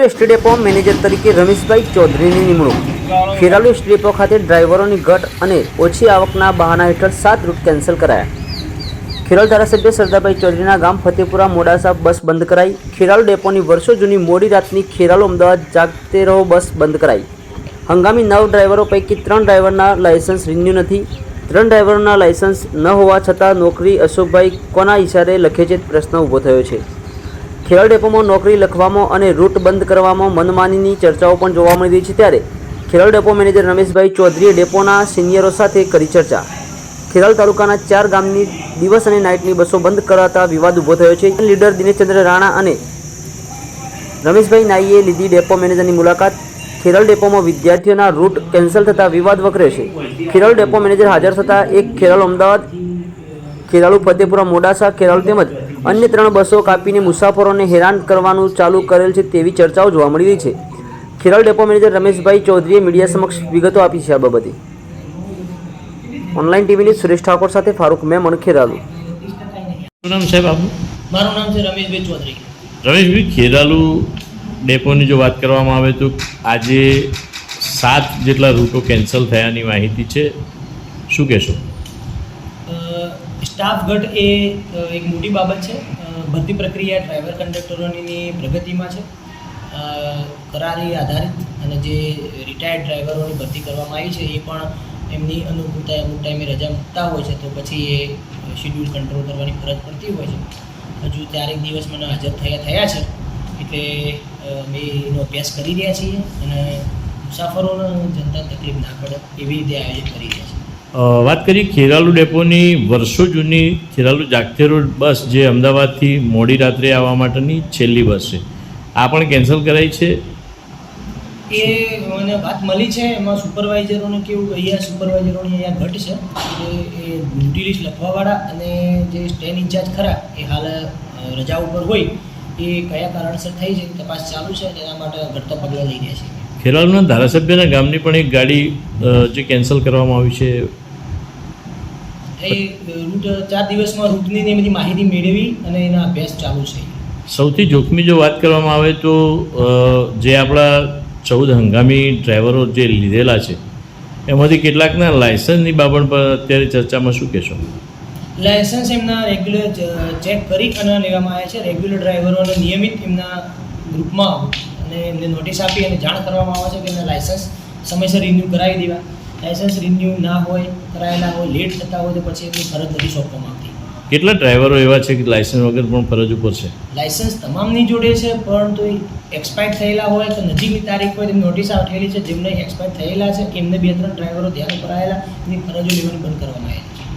Depot manager તરીકે રમેશભાઈ ચૌધરીની નિમણૂક. Kheralu stadium ખાતે ડ્રાઈવરોની ઘટ અને ઓછી આવકના બહાના હેઠળ સાત રૂટ કેન્સલ કરાયા. ખેરાલ ધારાસભ્ય સરદારભાઈ ચૌધરીના ગામ ફતેપુરા મોડાસા બસ બંધ કરાઈ. ખેરાલુ ડેપોની વર્ષો જૂની મોડી રાતની ખેરાલુ અમદાવાદ જાગતે રહો બસ બંધ કરાઈ. હંગામી નવ ડ્રાઈવરો પૈકી ત્રણ ડ્રાઈવરના લાયસન્સ રિન્યુ નથી. ત્રણ ડ્રાઈવરોના લાયસન્સ ન હોવા છતાં નોકરી અશોકભાઈ કોના ઇશારે લખે છે પ્રશ્ન ઊભો થયો છે. ખેરાલ ડેપોમાં નોકરી લખવામાં અને રૂટ બંધ કરવામાં મનમાનીની ચર્ચાઓ પણ જોવા મળી રહી છે ત્યારે ખેરાલ ડેપો મેનેજર રમેશભાઈ ચૌધરીએ ડેપોના સિનિયરો સાથે કરી ચર્ચા. ખેરાલ તાલુકાના ચાર ગામની દિવસ અને નાઇટની બસો બંધ કરાતા વિવાદ ઊભો થયો છે. લીડર દિનેશચંદ્ર રાણા અને રમેશભાઈ નાઈએ લીધી ડેપો મેનેજરની મુલાકાત. ખેરાલ ડેપોમાં વિદ્યાર્થીઓના રૂટ કેન્સલ થતાં વિવાદ વકરે છે. ખેરાલ ડેપો મેનેજર હાજર થતાં એક ખેરાલ અમદાવાદ ખેરાલુ ફતેપુરા મોડાસા ખેરાલુ તેમજ અન્ય ત્રણ બસો કાપીને મુસાફરોને હેરાન કરવાનું ચાલુ કરેલ છે તેવી ચર્ચાઓ જોવા મળી રહી છે. ખેરાલ ડેપો મેનેજર રમેશભાઈ ચૌધરીએ મીડિયા સમક્ષ વિગતો આપી છે આ બાબતે. ઓનલાઈન ટીવીની સુરેશ ઠાકોર સાથે ફારૂક મેમણ ખેરાલુ. નામ સાહેબ આપનું? મારું નામ છે રમેશભાઈ ચૌધરી. રમેશભાઈ ખેરાલુ ડેપોની જો વાત કરવામાં આવે તો આજે સાત જેટલા રૂટો કેન્સલ થયાની માહિતી છે. શું કહેશો? સ્ટાફ ઘટ એ એક મોટી બાબત છે. ભરતી પ્રક્રિયા ડ્રાઈવર કંડક્ટરોની પ્રગતિમાં છે. કરારી આધારિત અને જે રિટાયર્ડ ડ્રાઈવરોની ભરતી કરવામાં આવી છે, એ પણ એમની અનુકૂળતા અમુક ટાઈમે રજા મૂકતા હોય છે, તો પછી એ શેડ્યુલ કંટ્રોલ કરવાની ફરજ પડતી હોય છે. હજુ ચારેક દિવસ મને હાજર થયા થયા છે, એટલે અમે એનો અભ્યાસ કરી રહ્યા છીએ અને મુસાફરોને જનતા તકલીફ ના પડે એવી રીતે આયોજન કરી રહ્યા છીએ. વાત કરીએ ખેરાલુ ડેપોની વર્ષો જૂની ખેરાલુ જાગતે રોડ બસ જે અમદાવાદથી મોડી રાત્રે આવવા માટેની છેલ્લી બસ છે. આ પણ કેન્સલ કરાઈ છે? એ મને વાત મળી છે, એમાં સુપરવાઇઝરોને કેવું અહીંયા સુપરવાઇઝરોની અહીંયા ઘટ છે. એ ડ્યુટી લિસ્ટ લખવાવાળા અને જે સ્ટેન ઇન્ચાર્જ ખરા, એ હાલ રજા ઉપર હોય, એ કયા કારણસર થઈ છે, તપાસ ચાલુ છે એના માટે ઘટતા પગલાં લઈ રહ્યા છે. ખેરાલુના ધારાસભ્યના ગામની પણ એક ગાડી જે કેન્સલ કરવામાં આવી છે. એ રૂટ ચાર દિવસમાં રૂટની ને બધી માહિતી મેળવી અને એના અભ્યાસ ચાલુ છે. સૌથી જોખમી જો વાત કરવામાં આવે તો જે આપણા ચૌદ હંગામી ડ્રાઈવરો જે લીધેલા છે એમાંથી કેટલાકના લાયસન્સની બાબત પર અત્યારે ચર્ચામાં શું કહેશો? લાયસન્સ એમના રેગ્યુલર ચેક કરી અને લેવામાં આવ્યા છે. રેગ્યુલર ડ્રાઈવરોને નિયમિત એમના ગ્રુપમાં અને એમને નોટિસ આપી અને જાણ કરવામાં આવે છે કે એમના લાઇસન્સ સમયસર રિન્યૂ કરાવી દેવા. લાઇસન્સ રિન્યૂ ના હોય કરાયેલા હોય લેટ થતા હોય તો પછી એમની ફરજ નથી સોંપવામાં આવતી. કેટલા ડ્રાઈવરો એવા છે કે લાઇસન્સ વગર પણ ફરજ ઉપર છે? લાઇસન્સ તમામની જોડે છે પરંતુ એક્સપાયર થયેલા હોય તો નજીકની તારીખ હોય તેની નોટિસ આવેલી છે. જેમને એક્સપાયર થયેલા છે એમને બે ત્રણ ડ્રાઈવરો ધ્યાન કરાયેલા એની ફરજો લેવાની બંધ કરવામાં આવી છે.